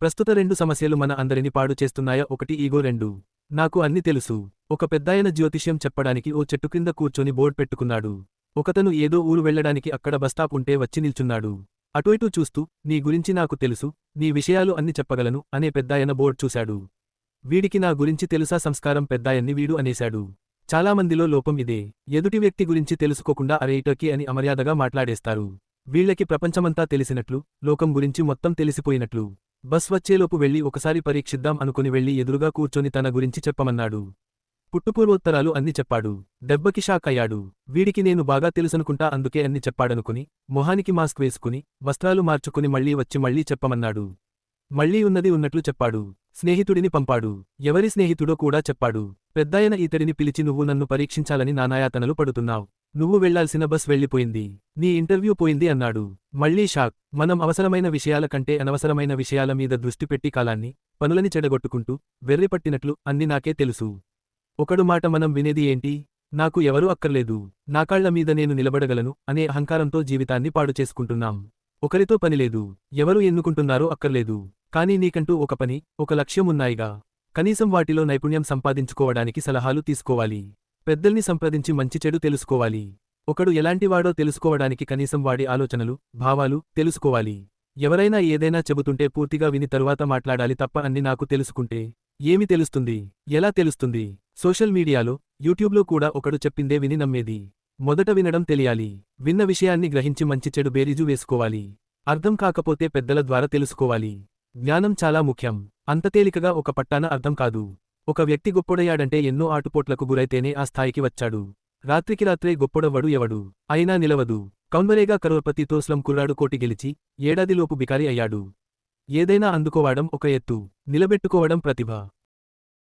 ప్రస్తుత రెండు సమస్యలు మన అందరిని పాడు చేస్తున్నాయా? ఒకటి ఈగో రెండు. నాకు అన్ని తెలుసు. ఒక పెద్దాయన జ్యోతిష్యం చెప్పడానికి ఓ చెట్టు క్రింద కూర్చొని బోర్డ్ పెట్టుకున్నాడు. ఒకతను ఏదో ఊరు వెళ్ళడానికి అక్కడ బస్టాప్ ఉంటే వచ్చి నిల్చున్నాడు. అటు ఇటు చూస్తూ నీ గురించి నాకు తెలుసు నీ విషయాలు అన్ని చెప్పగలను అనే పెద్దాయన బోర్డ్ చూశాడు. వీడికి నా గురించి తెలుసా సంస్కారం పెద్దాయన్ని వీడు అనేశాడు. చాలామందిలో లోపం ఇదే. ఎదుటి వ్యక్తి గురించి తెలుసుకోకుండా అరేటోకి అని అమర్యాదగా మాట్లాడేస్తారు. వీళ్ళకి ప్రపంచమంతా తెలిసినట్లు లోకం గురించి మొత్తం తెలిసిపోయినట్లు. బస్ వచ్చేలోపు వెళ్ళి ఒకసారి పరీక్షిద్దాం అనుకుని వెళ్ళి ఎదురుగా కూర్చొని తన గురించి చెప్పమన్నాడు. పుట్టుపూర్వోత్తరాలు అన్ని చెప్పాడు. దెబ్బకి షాక్ అయ్యాడు. వీడికి నేను బాగా తెలుసనుకుంటా అందుకే అన్ని చెప్పాడనుకుని మొహానికి మాస్క్ వేసుకుని వస్త్రాలు మార్చుకుని మళ్ళీ వచ్చి మళ్ళీ చెప్పమన్నాడు. మళ్ళీ ఉన్నది ఉన్నట్లు చెప్పాడు. స్నేహితుడిని పంపాడు. ఎవరి స్నేహితుడో కూడా చెప్పాడు. పెద్దాయన ఇతడిని పిలిచి నువ్వు నన్ను పరీక్షించాలని నానాయాతనలు పడుతున్నావు. నువ్వు వెళ్ళాల్సిన బస్ వెళ్ళిపోయింది. నీ ఇంటర్వ్యూ పోయింది అన్నాడు. మళ్ళీ షాక్. మనం అవసరమైన విషయాల కంటే అనవసరమైన విషయాల మీద దృష్టి పెట్టి కాలాన్ని పనులని చెడగొట్టుకుంటూ వెర్రిపట్టినట్లు అన్ని నాకే తెలుసు. ఒకడు మాట మనం వినేది ఏంటి? నాకు ఎవరూ అక్కర్లేదు. నాకాళ్ళ మీద నేను నిలబడగలను అనే అహంకారంతో జీవితాన్ని పాడు చేసుకుంటున్నాం. ఒకరితో పనిలేదు ఎవరు ఎన్నుకుంటున్నారో అక్కర్లేదు. కానీ నీకంటూ ఒక పని ఒక లక్ష్యం ఉన్నాయిగా. కనీసం వాటిలో నైపుణ్యం సంపాదించుకోవడానికి సలహాలు తీసుకోవాలి. పెద్దల్ని సంప్రదించి మంచి చెడు తెలుసుకోవాలి. ఒకడు ఎలాంటివాడో తెలుసుకోవడానికి కనీసం వాడి ఆలోచనలు భావాలు తెలుసుకోవాలి. ఎవరైనా ఏదైనా చెబుతుంటే పూర్తిగా విని తరువాత మాట్లాడాలి తప్ప అన్ని నాకు తెలుసుకుంటే ఏమి తెలుస్తుంది? ఎలా తెలుస్తుంది? సోషల్ మీడియాలో యూట్యూబ్లో కూడా ఒకడు చెప్పిందే విని నమ్మేది. మొదట వినడం తెలియాలి. విన్న విషయాన్ని గ్రహించి మంచి చెడు బేరీజు వేసుకోవాలి. అర్థం కాకపోతే పెద్దల ద్వారా తెలుసుకోవాలి. జ్ఞానం చాలా ముఖ్యం. అంత తేలికగా ఒక పట్టాన అర్థం కాదు. ఒక వ్యక్తి గొప్పొడయ్యాడంటే ఎన్నో ఆటుపోట్లకు గురైతేనే ఆ స్థాయికి వచ్చాడు. రాత్రికి రాత్రే గొప్పొడవడు ఎవడు? అయినా నిలవదు. కౌన్వరేగా కరోర్పతి తోస్లం కుర్రాడు కోటి గెలిచి ఏడాదిలోపు బికారి అయ్యాడు. ఏదైనా అందుకోవడం ఒక ఎత్తు. నిలబెట్టుకోవడం ప్రతిభ.